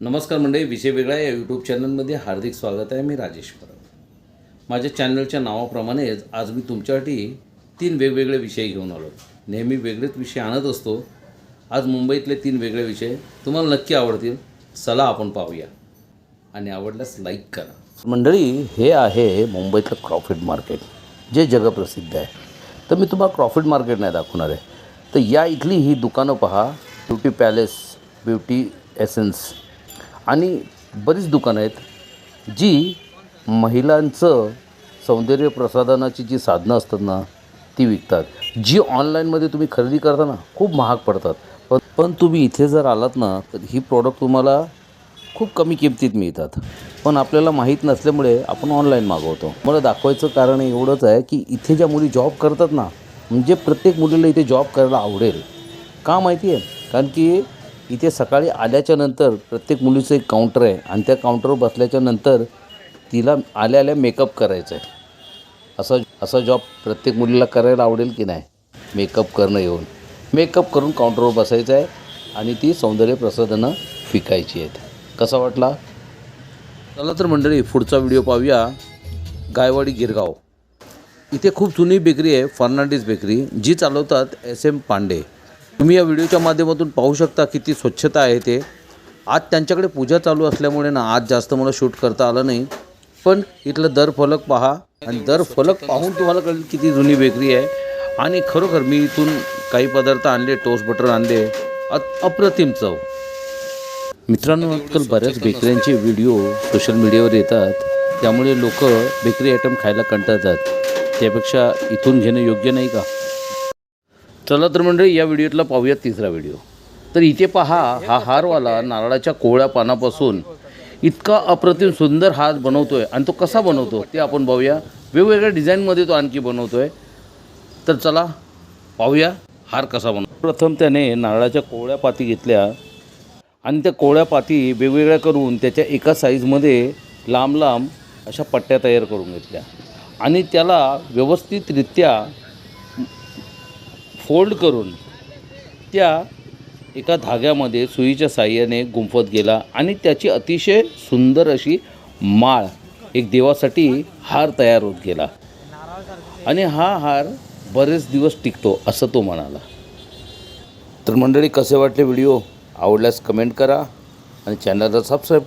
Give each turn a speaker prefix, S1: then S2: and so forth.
S1: नमस्कार मंडळी विषय वेगळा या यूट्यूब चॅनलमध्ये हार्दिक स्वागत आहे. मी राजेश परब. माझ्या चॅनलच्या नावाप्रमाणेच आज मी तुमच्यासाठी तीन वेगवेगळे विषय घेऊन आलो. नेहमी वेगळेच विषय आणत असतो. आज मुंबईतले तीन वेगळे विषय तुम्हाला नक्की आवडतील. चला आपण पाहूया. आणि आवडल्यास लाईक करा. मंडळी हे आहे मुंबईतलं क्रॉफिट मार्केट जे जगप्रसिद्ध आहे. तर मी तुम्हाला क्रॉफिट मार्केट नाही दाखवणार आहे. तर या इथली ही दुकानं पहा. ब्युटी पॅलेस ब्युटी एसेन्स आणि बरीच दुकानं आहेत जी महिलांचं सौंदर्य प्रसाधनाची जी साधनं असतात ना ती विकतात. जी ऑनलाईनमध्ये तुम्ही खरेदी करता ना खूप महाग पडतात. पण पण तुम्ही इथे जर आलात ना तर ही प्रॉडक्ट तुम्हाला खूप कमी किमतीत मिळतात. पण आपल्याला माहीत नसल्यामुळे आपण ऑनलाईन मागवतो. मला दाखवायचं कारण एवढंच आहे की इथे ज्या मुली जॉब करतात ना म्हणजे प्रत्येक मुलीला इथे जॉब करायला आवडेल. का माहिती आहे? कारण की इथे सकाळी आल्याच्यानंतर प्रत्येक मुलीचं एक काउंटर आहे आणि त्या काउंटरवर बसल्याच्या नंतर तिला आल्या आल्या मेकअप करायचं आहे. असा असा जॉब प्रत्येक मुलीला करायला आवडेल की नाही? मेकअप करणं येऊन. मेकअप करून काउंटरवर बसायचं आहे आणि ती सौंदर्य प्रसाधनं विकायची आहेत. कसा वाटला? चला तर मंडळी पुढचा व्हिडिओ पाहूया. गायवाडी गिरगाव. इथे खूप जुनी बेकरी आहे फर्नांडिस बेकरी जी चालवतात एस एम पांडे. तुम्ही या व्हिडिओच्या माध्यमातून पाहू शकता किती स्वच्छता आहे ते. आज त्यांच्याकडे पूजा चालू असल्यामुळे ना आज जास्त मला शूट करता आलं नाही. पण इथलं दर फलक पहा. आणि दर फलक पाहून तुम्हाला कळेल किती जुनी बेकरी आहे. आणि खरोखर मी इथून काही पदार्थ आणले टोस्ट बटर आणले. अप्रतिम चव. मित्रांनो आजकाल बऱ्याच बेकऱ्यांचे व्हिडिओ सोशल मीडियावर येतात. त्यामुळे लोक बेकरी आयटम खायला कंटाळतात. त्यापेक्षा इथून घेणं योग्य नाही का? चला तर मंडळी या व्हिडिओतला पाहूया तिसरा व्हिडिओ. तर इथे पहा हा हारवाला नारळाच्या कोवळ्या पानापासून इतका अप्रतिम सुंदर हार बनवतोय. आणि तो कसा बनवतो ते आपण पाहूया वेगवेगळ्या डिझाईनमध्ये तो आणखी बनवतोय. तर चला पाहूया हार कसा बनवतो. प्रथम त्याने नारळाच्या कोवळ्या पाती घेतल्या. आणि त्या कोवळ्या पाती वेगवेगळ्या करून त्याच्या एका साईजमध्ये लांब लांब अशा पट्ट्या तयार करून घेतल्या. आणि त्याला व्यवस्थितरित्या फोल्ड करून त्या एका धाग्यामध्ये सुईच्या साह्याने गुंफत गेला आणि त्याची अतिशय सुंदर अशी माळ एक देवासाठी हार तयार होत गेला. आणि हा हार बरेच दिवस टिकतो असं तो म्हणाला. तर मंडळी कसे वाटले व्हिडिओ? आवडल्यास कमेंट करा आणि चॅनलला सबस्क्राईब करा.